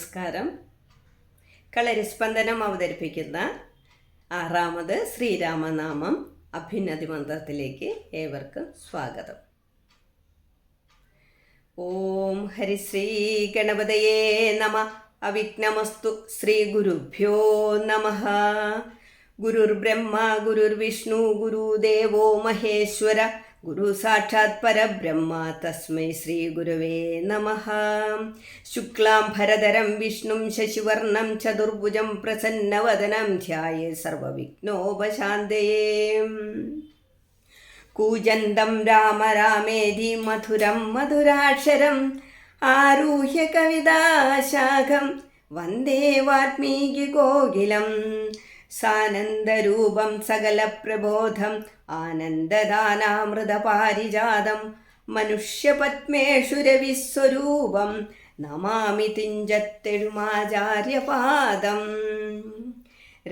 നമസ്കാരം. കളരിസ്പന്ദനം അവതരിപ്പിക്കുന്ന ആറാമത് ശ്രീരാമനാമം അഭ്യുന്നതി മന്ത്രത്തിലേക്ക് ഏവർക്കും സ്വാഗതം. ഓം ഹരിശ്രീ ഗണപതയേ നമ. അവിഘ്നമസ്തു ശ്രീ ഗുരുഭ്യോ നമ. ഗുരുർബ്രഹ്മ ഗുരുർവിഷ്ണു ഗുരുദേവോ മഹേശ്വര ഗുരു സാക്ഷാത് പരബ്രഹ്മ തസ്മൈ ശ്രീ ഗുരുവേ നമ. ശുക്ലാം ഭരതരം വിഷ്ണും ശശിവർണം ചതുർഭുജം പ്രസന്നവദനം ധ്യായേ സർവവിഘ്നോപശാന്തയേ. കൂജന്തം രാമ രാമേധി മധുരം മധുരാക്ഷരം ആരൂഹ്യ കവിതാശാഖം വന്ദേ വാത്മീകി കോകിലം സാനന്ദരൂപം സകലപ്രബോധം ആനന്ദദാനാമൃതപാരിജാതം മനുഷ്യപത്മേഷു രവിസ്വരൂപം നമാമി തിഞ്ചത്തെഴുമാചാര്യപാദം.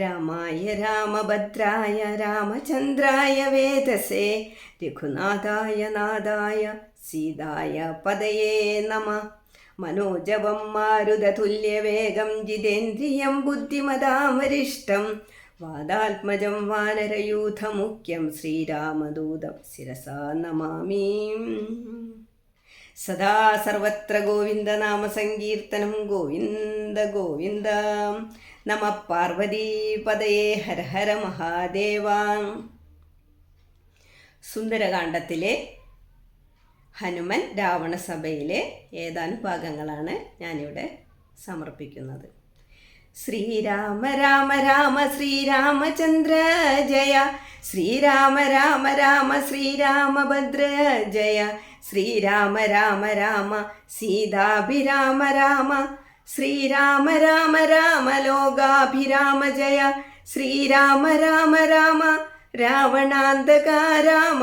രാമായ രാമഭദ്രായ രാമചന്ദ്രായ വേദസേ രഘുനാഥായ നാഥായ സീതായ പദയേ നമ. മനോജവം മാരുതതുല്യവേഗം ജിതേന്ദ്രിയം ബുദ്ധിമതാം വരിഷ്ടം വാദാത്മജം വാനരയൂഥമുഖ്യം ശ്രീരാമദൂതം ശിരസാ നമാമി. സദാ സർവത്ര ഗോവിന്ദനാമസങ്കീർത്തനം ഗോവിന്ദ ഗോവിന്ദ. നമ പാർവതീപദയേ ഹര ഹര മഹാദേവ. സുന്ദരകാന്ഡത്തിലെ ഹനുമൻ രാവണസഭയിലെ ഏതാനും ഭാഗങ്ങളാണ് ഞാനിവിടെ സമർപ്പിക്കുന്നത്. ശ്രീരാമ രാമ രാമ ശ്രീരാമചന്ദ്ര ജയ. ശ്രീരാമ രാമ രാമ ശ്രീരാമഭദ്ര ജയ. ശ്രീരാമ രാമ രാമ സീതാഭിരാമ രാമ. ശ്രീരാമ രാമ രാമ ലോകാഭിരാമ ജയ. ശ്രീരാമ രാമ രാമ രാവണാന്തക രാമ.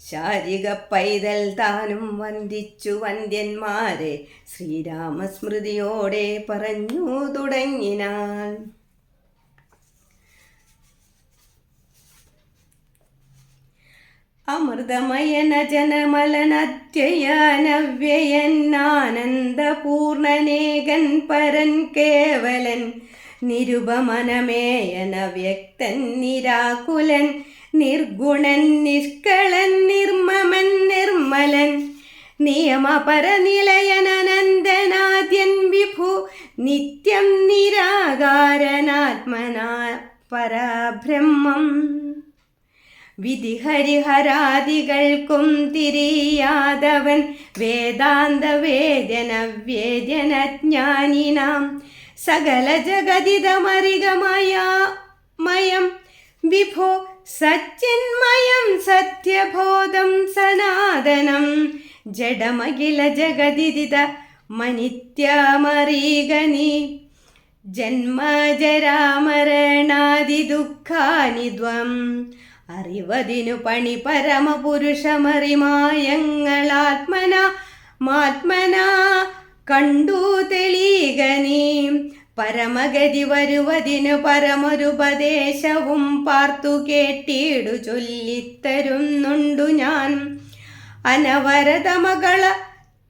ശാരിക പൈതൽ താനും വന്ദിച്ചു വന്ദ്യന്മാരെ ശ്രീരാമസ്മൃതിയോടെ പറഞ്ഞു തുടങ്ങിനാൽ. അമൃതമയന ജനമലനത്യയാനവ്യയന്നാനന്ദപൂർണനേകൻ പരൻ കേവലൻ നിരുപമനമേയന വ്യക്തൻ നിരാകുലൻ നിർഗുണൻ നിഷ്കളൻ നിർമ്മമൻ നിർമ്മലൻ. നിയമപരനിലയനനന്ദനാദ്യൻ വിഭു. നിത്യം നിരാകാരനാത്മനാ പരബ്രഹ്മം വിധിഹരിഹരാദികൾക്കും തിരിയാതവൻ. വേദാന്ത വേദന വേദനജ്ഞാനിനാം സകല ജഗതിതമറികമായ മയം. വിഭോ സച്ചിന്മയം സത്യബോധം സനാതനം. ജഡമഖില ജഗതിരിത മനിത്യമറീഗനി ജന്മജരാമരണാദി ദുഃഖാനി ദ്വം അറിവതിനു പണി പരമപുരുഷമറിമായങ്ങളാത്മന മാത്മന കണ്ടു തെളീകനീ. പരമഗതി വരുവതിനു പരമൊരുപദേശവും പാർത്തു കേട്ടിടു ചൊല്ലിത്തരുന്നുണ്ടു ഞാൻ. അനവരതമകള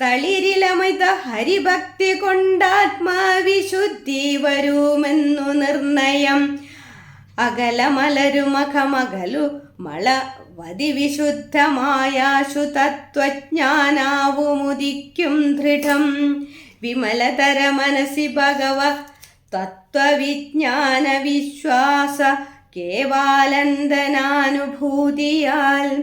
തളിരിലമിത ഹരിഭക്തി കൊണ്ടാത്മാവിശുദ്ധി വരുമെന്നു നിർണയം. അകലമലരുമഖമകലു മള വിശുദ്ധമായാശു തത്വജ്ഞാനാവുമുദിക്കും ദൃഢം. വിമലതര മനസി ഭഗവ തത്വവിജ്ഞാന വിശ്വാസ കേവാലന്തനാനുഭൂതിയാൽ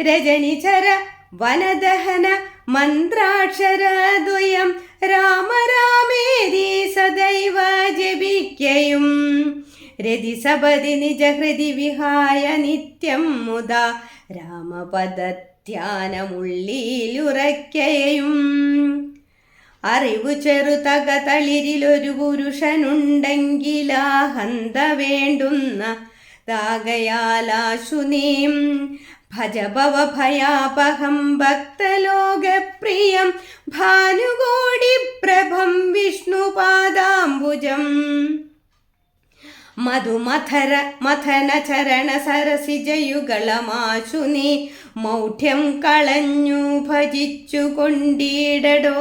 രജനിചര വനദഹന മന്ത്രാക്ഷരദ്വയം രാമരാമേരി സദൈവ ജപിക്കയും. രതിസപതി നിജഹൃതി വിഹായ നിത്യം മുതാ രാമപദധ്യാനമുള്ളിലുറയ്ക്കയും. അറിവു ചെറുതക തളിരിലൊരു പുരുഷനുണ്ടെങ്കിലാഹന്ത വേണ്ടുന്ന താകയാലാശുനീം ഭജഭവ ഭയാപഹം ഭക്തലോകപ്രിയം ഭാനുകോടി പ്രഭം വിഷ്ണുപാദാംബുജം. മധുമഥര മഥന ചരണ സരസിജയുകളമാശു നീ മൗഢ്യം കളഞ്ഞു ഭജിച്ചു കൊണ്ടിടടോ.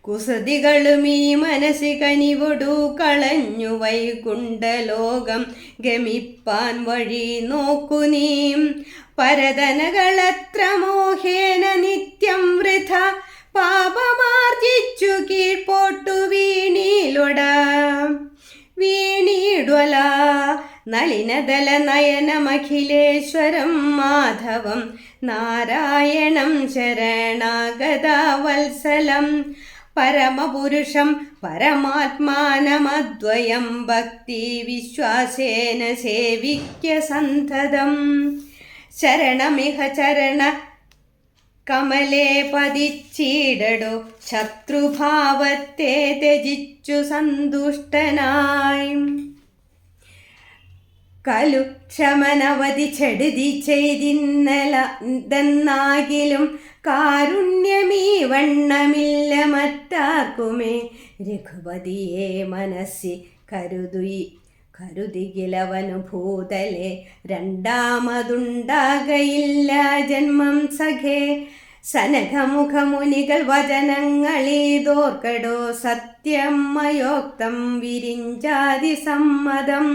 കുസൃതികളും ഈ മനസ്സി കനിവൊടു കളഞ്ഞു വൈകുണ്ഠലോകം ഗമിപ്പാൻ വഴി നോക്കു നീ. പരതനകളത്ര മോഹേന നിത്യം വൃഥ പാപമാർജിച്ചു കീഴ്പോട്ടു വീണീലൊട. വീണീടുവല നളിനദല നയനമഖിലേശ്വരം മാധവം. നാരായണം ശരണാഗതാവത്സലം. പരമപുരുഷം പരമാത്മാനമദ്വയം ഭക്തി വിശ്വാസേന സേവിക്യ സന്തതം. ശരണമിഹ ചരണ കമലേ പതിച്ചിടടോ. ശത്രുഭാവത്തെ ത്യജിച്ചു സന്തുഷ്ടനായി. കലു ക്ഷമനവധി ചെടുതി ചെയ്തിന്നലെന്നാകിലും കാരുണ്യമീ വണ്ണമില്ല മറ്റാർക്കുമേ. രഘുപതിയെ മനസ്സി കരുതുയി. കരുതികിലവനു ഭൂതലെ രണ്ടാമതുണ്ടാകയില്ല ജന്മം സഖേ. സനഘമുഖമുനികൾ വചനങ്ങളീതോർക്കടോ സത്യം മയോക്തം വിരിഞ്ചാതി സമ്മതം.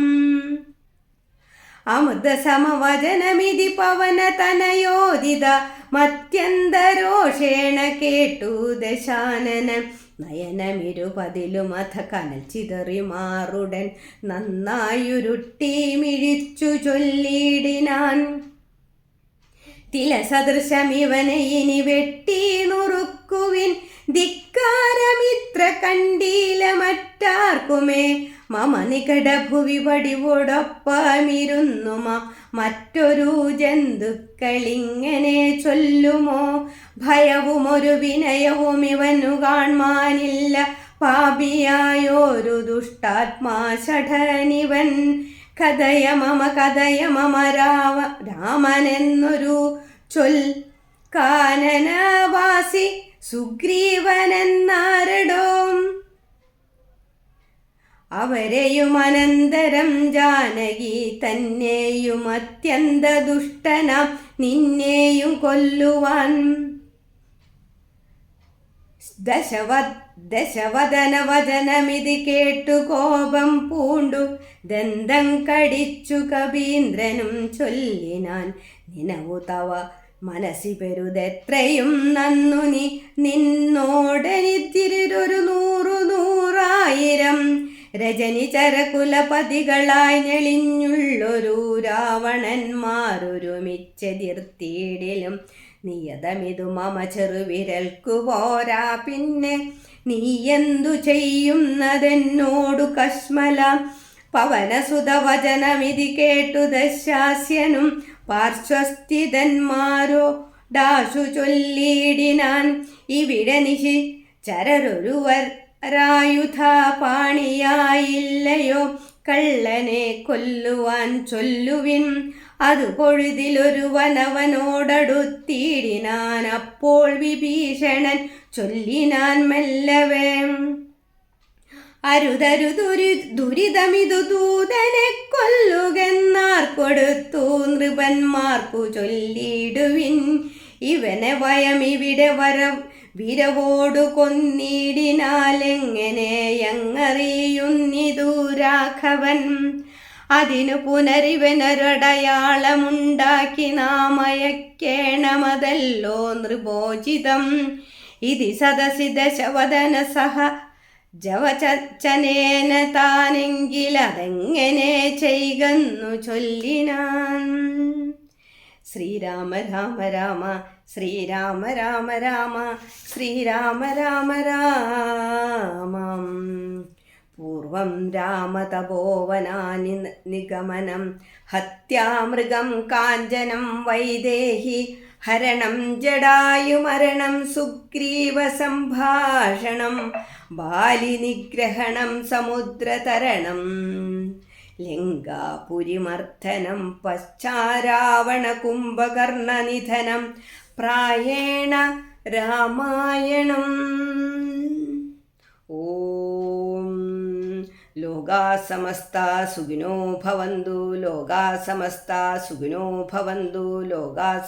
അമൃത സമവചനമിതി പവന തനയോദിത മത്യന്തരോഷേണ കേട്ടു ദശാനനൻ നയനമിരുപതിലുമഥ കനൽ ചിതറി മാറുടൻ നന്നായുരുട്ടി മിഴിച്ചു ചൊല്ലിയിടിനാൻ. തിലസദൃശമിവനെ ഇനി വെട്ടി നുറുക്കുവിൻ. ധിക്കാരമിത്ര കണ്ടീല മറ്റാർക്കുമേ? മമ നികടഭുവി വടിവോടൊപ്പമിരുന്നു മ. മറ്റൊരു ജന്തുക്കളിങ്ങനെ ചൊല്ലുമോ? ഭയവും ഒരു വിനയവും ഇവനു കാൺമാനില്ല പാപിയായോരു ദുഷ്ടാത്മാ ഷഠനിവൻ കഥയ മമ കഥയ മമ രാവ രാമനെന്നൊരു ചൊൽ. കാനനവാസി സുഗ്രീവനെന്നാരടോ? അവരെയും അനന്തരം ജാനകി തന്നെയും അത്യന്ത ദുഷ്ടനാം നിന്നെയും കൊല്ലുവാൻ ദശവ ദശവദന വചനമിത് കേട്ടു കോപം പൂണ്ടു. ദന്തം കടിച്ചു കവീന്ദ്രനും ചൊല്ലിനാൻ നിനവു തവ. മനസ്സി പെരുതെത്രയും നന്നു നീ. നിന്നോടനിത്തിരിരൊരു നൂറു നൂറായിരം. രജനി ചരകുലപതികളായി ഞെളിഞ്ഞുള്ളൊരു രാവണന്മാരൊരുമിച്ചെതിർത്തിയിടിലും നിയതമിതു മമ ചെറുവിരൽക്കു പോരാ പിന്നെ നീ എന്തു ചെയ്യുന്നതെന്നോടു കശ്മല. പവനസുതവചനമിതി കേട്ടു ദശാസ്യനും പാർശ്വസ്ഥിതന്മാരോ ഡാശു ചൊല്ലിയിടിനാൻ. ഇവിടെ നിശി ചരരൊരുവർ രായുധ പാണിയായില്ലയോ? കള്ളനെ കൊല്ലുവാൻ ചൊല്ലുവിൻ. അത് പൊഴുതിലൊരു വനവനോടടുത്തിടിനാൻ അപ്പോൾ വിഭീഷണൻ ചൊല്ലിനാൻ മെല്ലവേ. അരുതരുതുരി ദുരിതമിതു ദൂതനെ കൊല്ലുകെന്നാർ കൊടുത്തു നൃപന്മാർക്കു ചൊല്ലിടുവിൻ. ഇവനെ വയം ഇവിടെ വരം വിരവോടു കൊന്നിടിനാലെങ്ങനെയങ്ങറിയുന്നിതു രാഘവൻ? അതിനു പുനരിവനൊരടയാളമുണ്ടാക്കി നാമയക്കേണമതല്ലോ നൃപോചിതം ഇതി സദസി ദശവദന സഹ ജവചനേന താനെങ്കിലതെങ്ങനെ ചെയ്കന്നു ചൊല്ലിനാൻ. ശ്രീരാമ രാമ രാമ ശ്രീരാമ രാമ രാമ ശ്രീരാമ രാമ രാമം. പൂർവം രാമതപോവനാനി നിഗമനം ഹത്യാമൃഗം കാഞ്ചനം വൈദേഹി ഹരണം ജടായുമരണം സുഗ്രീവസംഭാഷണം ബാലിനിഗ്രഹണം സമുദ്രതരണം. ലങ്കാപുരിമർദ്ദനം പശ്ചാരാവണ കുംഭകർണനിധനം പ്രായേണ രാമായണം. ഓം. ലോകാ സമസ്ത ഭവന്തു ലോകാ ഭവന്തു ലോകാ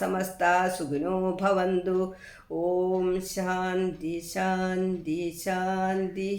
ഭവന്തു. ഓം ശാന്തി ശാന്തി ശാന്തി